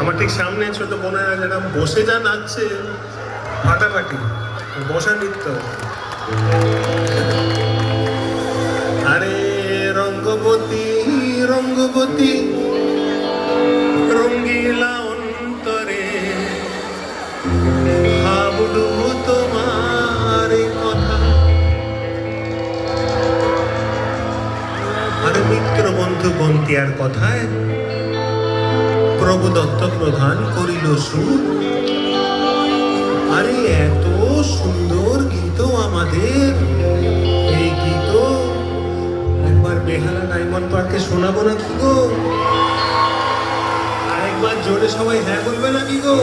আমার ঠিক সামনে ছোট বোনেরা যারা বসে যা নাচছে ফাটাফাটি বসা নৃত্য। আরে রঙ্গবতী রঙ্গবতী। বন্ধু বন্তিয়ার কথায় প্রভু দত্ত প্রধান করিল সুর, আরে এত সুন্দর গীত আমাদের। এই গীত একবার বেহালা ডায়মন্ড পার্কে শোনাবো না কি গো? আরেকবার জোরে সবাই হ্যাঁ বলবে না কি গো?